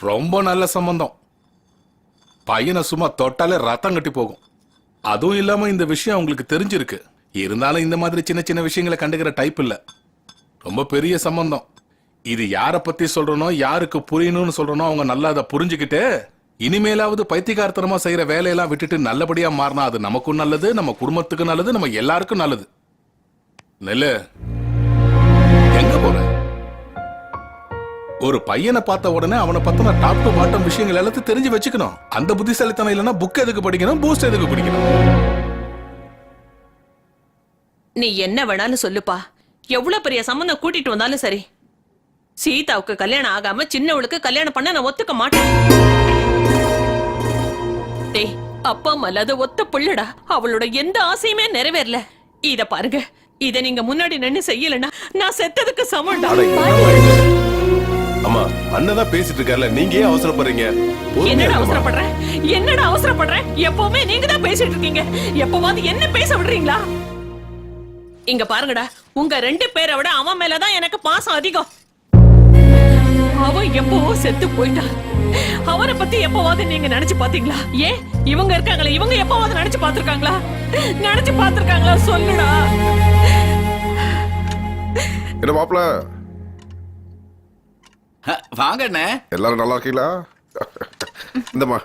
ரொம்ப நல்ல சம்பந்தம். பையனை சும்மா தொட்டாலே ரத்தம் கட்டி போகும். அதுவும் இல்லாம இந்த விஷயம் அவங்களுக்கு தெரிஞ்சிருக்கு. இருந்தாலும் இந்த மாதிரி சின்ன சின்ன விஷயங்களை கண்டுக்கிற டைப் இல்ல. ரொம்ப பெரிய சம்பந்தம். இது யாரை பத்தி சொல்றனோ யாருக்கு புரியணும்னு சொல்றனோ அவங்க நல்லா அதை புரிஞ்சுக்கிட்டு இனிமேலாவது பைத்தியகார்த்தனமா செய்யற வேலையெல்லாம் விட்டுட்டு நல்லபடியா மாறினா அது நமக்கும் நல்லது நம்ம குடும்பத்துக்கும் நல்லது நம்ம எல்லாருக்கும் நல்லது. நெல்லு. ஒரு பையனை பார்த்த உடனே அவனை பத்தின டாப் டு பாட்டம் விஷயங்கள் எல்லாத்தையும் தெரிஞ்சு வச்சுக்கணும். அந்த புத்திசாலித்தனம் இல்லைன்னா புக் எதுக்கு படிக்கணும் பூஸ்ட் எதுக்கு படிக்கணும்? நீ என்ன வேணாலும் சொல்லுப்பா. எவ்வளவு பெரிய சம்பந்தம் கூட்டிட்டு வந்தாலும் சரி. சீதாவுக்கு கல்யாணம் ஆகாம சின்னவளுக்கு கல்யாணம் பண்ண நான் ஒத்துக்க மாட்டேன். டேய் அப்பா அம்மா இல்லாத ஒத்த புள்ளடா. அவளோட எந்த ஆசையுமே நிறைவேறல. இத பாருங்க. இத நீங்க முன்னாடி நின்னு செய்யலனா நான் செத்ததுக்கு சமம்டா. அம்மா அண்ணன் தான் பேசிட்டு இருக்காருல நீங்க ஏன் அவசரப்படுறீங்க? என்னடா. அவசரப்படுறேன் என்னடா அவசரப்படுறேன் எப்பவுமே நீங்க தான் பேசிட்டு இருக்கீங்க. எப்பவாவது என்ன பேச விடுறீங்களா? இங்க பாருங்கடா உங்க ரெண்டு பேரை விட அவன் மேலதான் எனக்கு பாசம் அதிகம். அவன் எப்பவோ செத்து போயிட்டான் அவனை பத்தி எப்பவாவது நீங்க நினைச்சு பாத்தீங்களா? ஏன்? இவங்க இருக்காங்களே இவங்க எப்பவாவது நினைச்சு பாத்திருக்காங்களா? நினைச்சு பாத்திருக்காங்களா? சொல்லுடா. என்ன மாப்பிள வாங்க அண்ணே. எல்லாரும் நல்லா இருக்கீங்களா? இந்தம்மா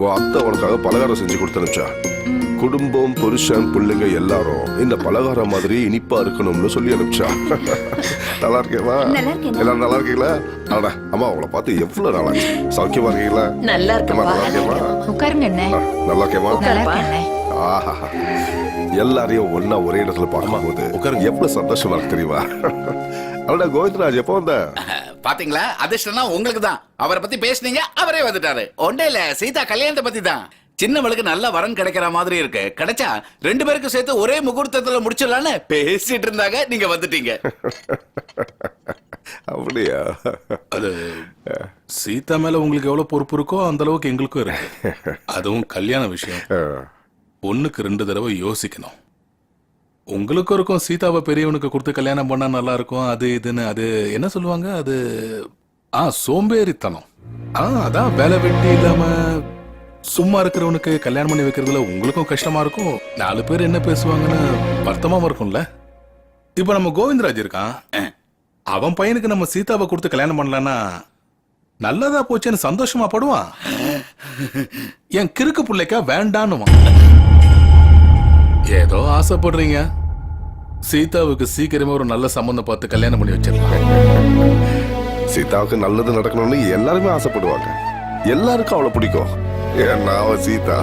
உன் அத்தை உனக்காக பலகாரம் செஞ்சு கொடுத்தனுச்சா குடும்பம் புருஷன் பிள்ளைங்க எல்லாரும் இந்த பலகாரம் மாதிரி இனிப்பா இருக்கணும்னு சொல்லி அனுப்பிச்சா. நல்லா இருக்கேமா எல்லாரும் நல்லா இருக்கீங்களா? அடா அம்மா உங்களை பார்த்து எவ்வளவு நாளாச்சு சௌக்கியமா இருக்கீங்களா? நல்லா அம்மா, இருக்கா நல்லா இருக்கேமா உட்காருங்க நல்லா இருக்கேமா ஆஹா. எல்லாரையும் ஒண்ணா ஒரே இடத்துல பார்க்கும்போது உட்காருங்க. எவ்வளவு சந்தோஷமா இருக்கு தெரியுமா? அவட கோவிந்தராஜ் எப்போ வந்த? பாத்தீங்களா? அதிர்ஷ்டம்னா உங்களுக்கு தான் அவரை பத்தி பேசுனீங்க அவரே வந்துட்டாரு. ஒன்றே இல்ல சீதா கல்யாணத்தை பத்தி தான் சின்னவளுக்கு நல்ல வரன் கிடைக்கிற மாதிரி இருக்கு. கிடைச்சா ரெண்டு பேருக்கும் சேர்த்து ஒரே முகூர்த்தத்துல முடிச்சிடலான்னு பேசிட்டு இருந்தாங்க நீங்க வந்துட்டீங்க. அப்படியா? அது சீதா மேல உங்களுக்கு எவ்வளவு பொறுப்பு இருக்கோ அந்த அளவுக்கு எங்களுக்கும் இருக்கு. அதுவும் கல்யாண விஷயம். ஆ. ஒண்ணுக்கு ரெண்டு தடவை யோசிக்கணும். உங்களுக்கும் இருக்கும். சீதாவை பெரியவனுக்கு கொடுத்து கல்யாணம் பண்ணா நல்லா இருக்கும் அது இதுன்னு அது என்ன சொல்லுவாங்க? அது ஆ சோம்பேறித்தனம். ஆ அதான். வேலை வெட்டி இல்லாம சும்மா இருக்கிறவனுக்கு கல்யாணம் பண்ணி வைக்கிறதுல உங்களுக்கும் கஷ்டமா இருக்கும். நாலு பேர் என்ன பேசுவாங்கன்னு வருத்தமாவும் இருக்கும்ல. இப்ப நம்ம கோவிந்தராஜ் இருக்கான். அவன் பையனுக்கு நம்ம சீதாவை கொடுத்து கல்யாணம் பண்ணலன்னா நல்லதா போச்சுன்னு சந்தோஷமா படுவான். என் கிறுக்கு பிள்ளைக்கா வேண்டான்னுவான். ஏதோ ஆசைப்படுறீங்க. சீதாவுக்கு சீக்கிரமே ஒரு நல்ல சம்பந்தம் பார்த்து கல்யாணம் பண்ணி வச்சிடலாம் சீதாவுக்கு நல்லது நடக்கணும்னு எல்லாருமே ஆசைப்படுவாங்க. எல்லாருக்கும் அவளை பிடிக்கும். ஏன்னா அவ சீதா.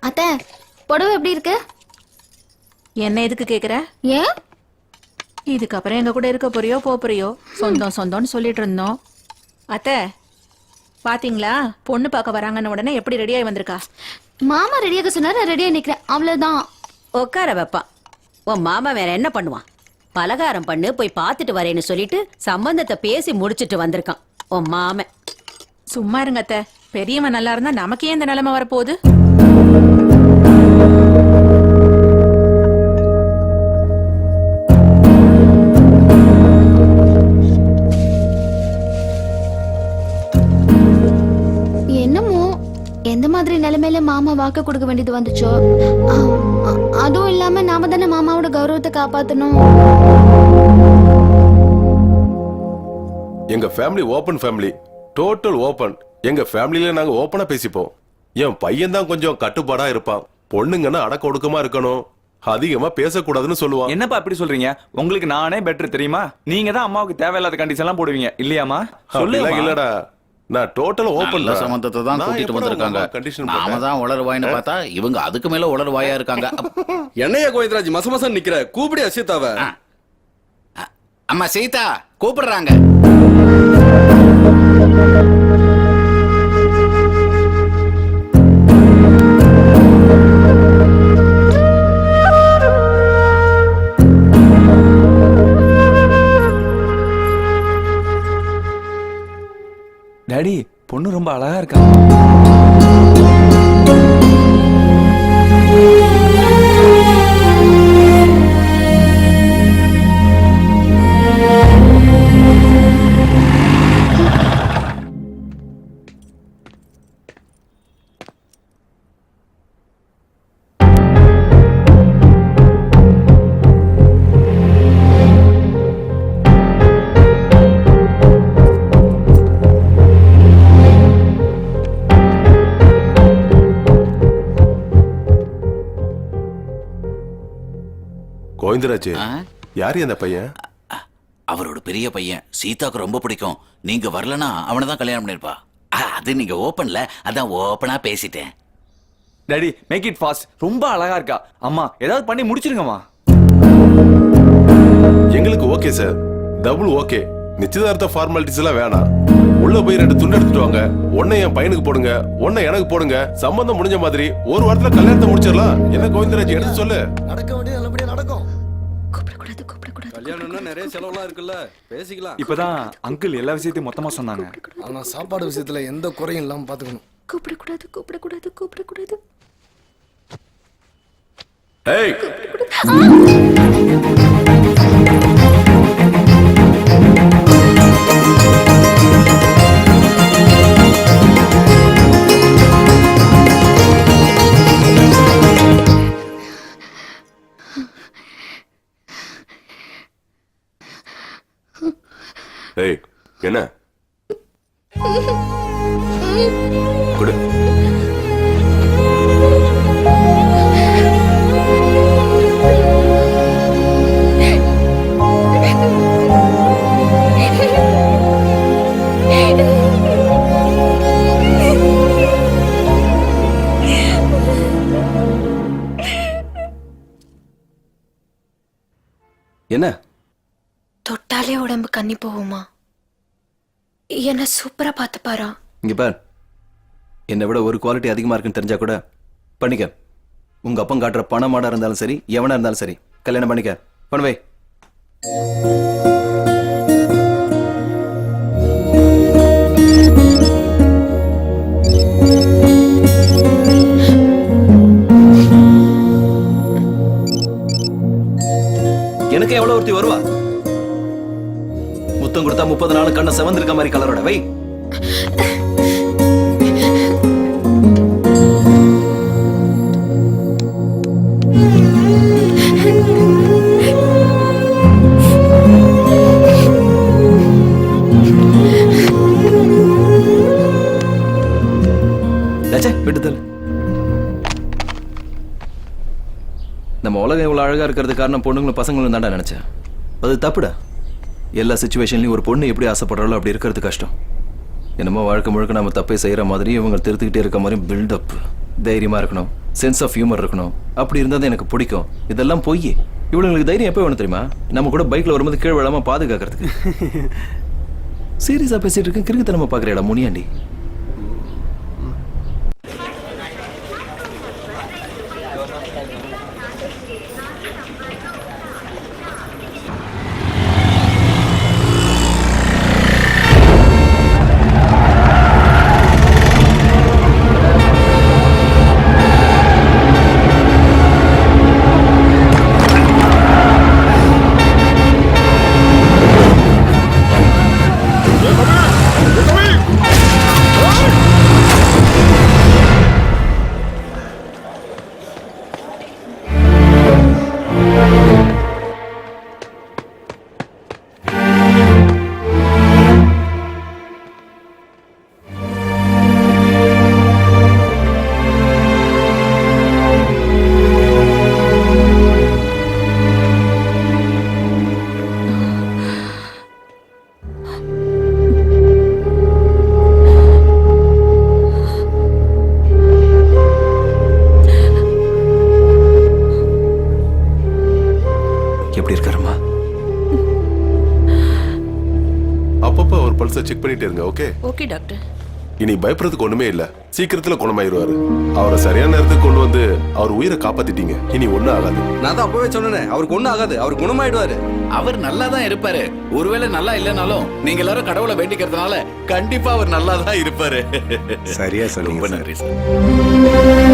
அத்தை புடவை எப்படி இருக்கு? என்ன எதுக்கு கேக்குற? ஏன்? இதுக்கப்புறம் எங்க கூட இருக்க போறியோ போறியோ? சொந்தம் சொந்தம்னு சொல்லிட்டு இருந்தோம். அத்தை பாத்தீங்களா? பொண்ணு பார்க்க வராங்கன்னு உடனே எப்படி ரெடியாகி வந்திருக்கா? மாமா ரெடியாக சொன்னாரு நான் ரெடியா நிக்கிறேன். அவ்வளவுதான். உட்கார வைப்பான் உன் மாமா வேற என்ன பண்ணுவான்? பலகாரம் பண்ணு போய் பார்த்துட்டு வரேன்னு சொல்லிட்டு சம்பந்தத்தை பேசி முடிச்சிட்டு வந்திருக்கான். உன் மாமன். சும்மா இருங்க அத்தை. பெரியவன் நல்லா இருந்தா நமக்கே இந்த நிலைமை வரப்போகுது? நிலைமையில மாமா வாக்கு கொடுக்க வேண்டியது வந்துச்சோ? அதுவும் இல்லாம நாம தானே மாமாவோட கௌரவத்தை காப்பாத்தணும். எங்க family open family total open எங்க ஃபேமிலில நாங்க ஓபனா பேசிப்போம். என் பையன் தான் கொஞ்சம் கட்டுப்பாடா இருப்பான். பொண்ணுங்கன்னா அடக்க ஒடுக்கமா இருக்கணும். அதிகமா பேசக்கூடாதுன்னு சொல்லுவான். என்னப்பா அப்படி சொல்றீங்க? உங்களுக்கு நானே பெட்டர் தெரியுமா? நீங்க தான் அம்மாவுக்கு தேவையில்லாத கண்டிஷன் எல்லாம் போடுவீங்க. இல்லையாமா சொல்லுங்க இல்லடா. நான் டோட்டல் ஓபன் நல்ல சம்பந்தத்தை தான் கூட்டிட்டு வந்திருக்காங்க. கண்டிஷன் நாம தான் உளறுவாயின்னு பார்த்தா இவங்க அதுக்கு மேல உளறுவாயா இருக்காங்க. என்னையா கோவிந்தராஜ் மச மசம் நிக்கிற? கூப்பிடி அசிதாவ அம்மா சீதா கூப்பிடுறாங்க. டாடி பொண்ணு ரொம்ப அழகா இருக்கா? ஆ? யாரு அந்த பையன்? அவரோட பெரிய பையன். சீதாக்கு ரொம்ப பிடிக்கும். நீங்க வரலனா அவனை தான் கல்யாணம் பண்ணிருப்பா. அது நீங்க ஓப்பன்ல அதான் ஓப்பனா பேசிட்டேன். டாடி மேக் இட் ஃபாஸ்ட் ரொம்ப அழகா இருக்கா. அம்மா ஏதாவது பண்ணி முடிச்சிருங்கம்மா. எங்களுக்கு ஓகே சார் டபுள் ஓகே நிச்சயதார்த்த ஃபார்மாலிட்டிஸ் எல்லாம் வேணாம். உள்ள போய் ரெண்டு துண்டு எடுத்துட்டு வாங்க. ஒன்னை என் பையனுக்கு போடுங்க ஒன்னை எனக்கு போடுங்க. சம்பந்தம் முடிஞ்ச மாதிரி ஒரு வாரத்துல கல்யாணத்தை முடிச்சிடலாம். என்ன கோவிந்தராஜ் எடுத்து சொல்லு. நடக்க வேண்டிய கல்யாணம்னா நிறைய செலவுலாம் இருக்குல்ல? பேசிக்கலாம். இப்பதான் அங்கிள் எல்லா விஷயத்தையும் மொத்தமா சொன்னாங்க. ஆனா சாப்பாடு விஷயத்துல எந்த குறையும் இல்லாம பாத்துக்கணும். கூப்பிடக்கூடாது கூப்பிடக்கூடாது கூப்பிடக்கூடாது. ஏய்! என்ன? கொடு. என்ன? தொட்டாலே உடம்பு கண்ணி போகுமா? என்ன சூப்பரா பார்த்து பாரா. இங்க பார். என்னை விட ஒரு குவாலிட்டி அதிகமா இருக்குன்னு தெரிஞ்சா கூட பண்ணிக்க. உங்க அப்பன் காட்டுற பணமாடா இருந்தாலும் சரி எவனா இருந்தாலும் சரி கல்யாணம் பண்ணிக்க. பண்ணுவே முத்தம் முப்பது நாள் கண்ணை செவந்திருக்க மாதிரி கலரோட வை. நம்ம உலகம் இவ்வளோ அழகாக இருக்கிறது காரணம் பொண்ணுங்களும் பசங்களும் தாண்டா நினச்சேன். அது தப்புடா? எல்லா சுச்சுவேஷன்லயும் ஒரு பொண்ணு எப்படி ஆசைப்படுறாளோ அப்படி இருக்கிறது கஷ்டம். என்னமோ வாழ்க்கை முழுக்க நம்ம தப்பை செய்யற மாதிரி இவங்க திருத்திக்கிட்டே இருக்க மாதிரி பில்டப் தைரியமா இருக்கணும் சென்ஸ் ஆஃப் ஹியூமர் இருக்கணும். அப்படி இருந்தா தான் எனக்கு பிடிக்கும். இதெல்லாம் பொய். இவளுங்களுக்கு தைரியம் எப்போ வேணும் தெரியுமா? நம்ம கூட பைக்ல வரும்போது கீழ் விழாம பாதுகாக்கிறதுக்கு. சீரியஸா பேசிட்டு இருக்கேன். கிறுக்கு நம்ம பாக்குறேடா முனியாண்டி. பண்ணிட்டே இருங்க ஓகே ஓகே டாக்டர் இனி பயப்படுறதுக்கு ஒண்ணுமே இல்ல. சீக்கிரத்துல குணமாயிருவாரு. அவரை சரியான நேரத்துக்கு கொண்டு வந்து அவர் உயிரை காப்பாத்திட்டீங்க. இனி ஒண்ணும் ஆகாது. நான் தான் அப்பவே சொன்னேனே அவருக்கு ஒண்ணும் ஆகாது அவர் குணமாயிடுவாரு. அவர் நல்லா தான் இருப்பாரு. ஒருவேளை நல்லா இல்லைனாலும் நீங்க எல்லாரும் கடவுளை வேண்டிக்கிறதுனால கண்டிப்பா அவர் நல்லா தான் இருப்பாரு. சரியா ரொம்ப சொன்னீங்க நன்றி சார்.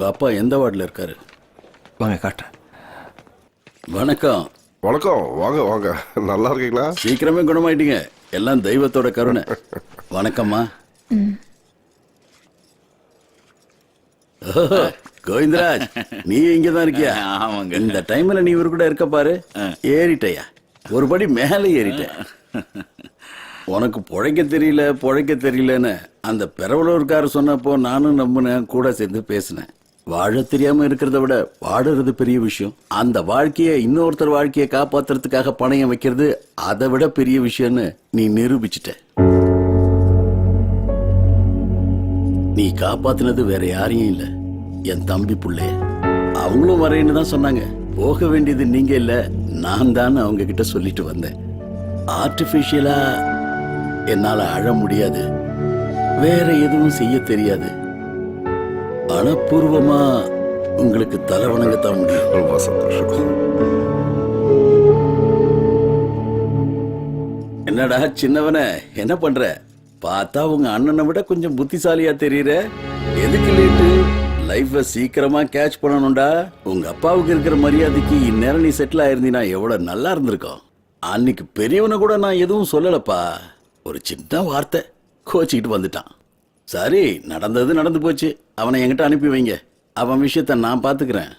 அப்பா எந்த வார்டில் இருக்காரு? வாங்க காட்டுறேன். வணக்கம். வணக்கம். வாங்க வாங்க. நல்லா இருக்கீங்களா? சீக்கிரமே குணமாயிட்டீங்க. எல்லாம் தெய்வத்தோட கருணை. வணக்கம்மா. ஓஹோ, கோவிந்தராஜ் நீ இங்க தான் இருக்கியா ஆமாங்க. இந்த டைம்ல நீ இவர் கூட இருக்க பாரு. ஏறிட்டயா? ஒரு படி மேல ஏறிட்ட உனக்கு பொழைக்க தெரியல பொழைக்க தெரியலன்னு அந்த பெரவலூர்காரர் சொன்னப்போ நானும் நம்பினேன் கூட சேர்ந்து பேசினேன். வாழ தெரியாம இருக்கிறத விட வாடுறது பெரிய விஷயம். அந்த வாழ்க்கையை இன்னொருத்தர் வாழ்க்கையை காப்பாத்துறதுக்காக பணயம் வைக்கிறது அதை விட பெரிய விஷயம்னு நீ நிரூபிச்சிட்ட. நீ காப்பாத்தினது வேற யாரையும் இல்ல. என் தம்பி பிள்ளைய. அவங்களும் வரேன்னு தான் சொன்னாங்க. போக வேண்டியது நீங்க இல்ல நான் தான் அவங்க கிட்ட சொல்லிட்டு வந்தேன். ஆர்டிபிஷியலா என்னால அழ முடியாது. வேற எதுவும் செய்ய தெரியாது. அனப்பூர்வமா உங்களுக்கு தலை வணங்கத்தான் முடியும். ரொம்ப சந்தோஷம். என்னடா சின்னவனே என்ன பண்ற? பார்த்தா உங்க அண்ணனை விட கொஞ்சம் புத்திசாலியா தெரியற? எதுக்கு லேட்டு லைஃப சீக்கிரமா கேட்ச் பண்ணணும்டா. உங்க அப்பாவுக்கு இருக்கிற மரியாதைக்கு இந்நேரம் நீ செட்டில் ஆயிருந்தீனா எவ்வளவு நல்லா இருந்திருக்கும். அன்னைக்கு பெரியவனை கூட நான் எதுவும் சொல்லலப்பா. ஒரு சின்ன வார்த்தை. கோச்சிக்கிட்டு வந்துட்டான். சரி நடந்தது நடந்து போச்சு. அவனை என்கிட்ட அனுப்பி வைங்க. அவன் விஷயத்த நான் பார்த்துக்கிறேன்.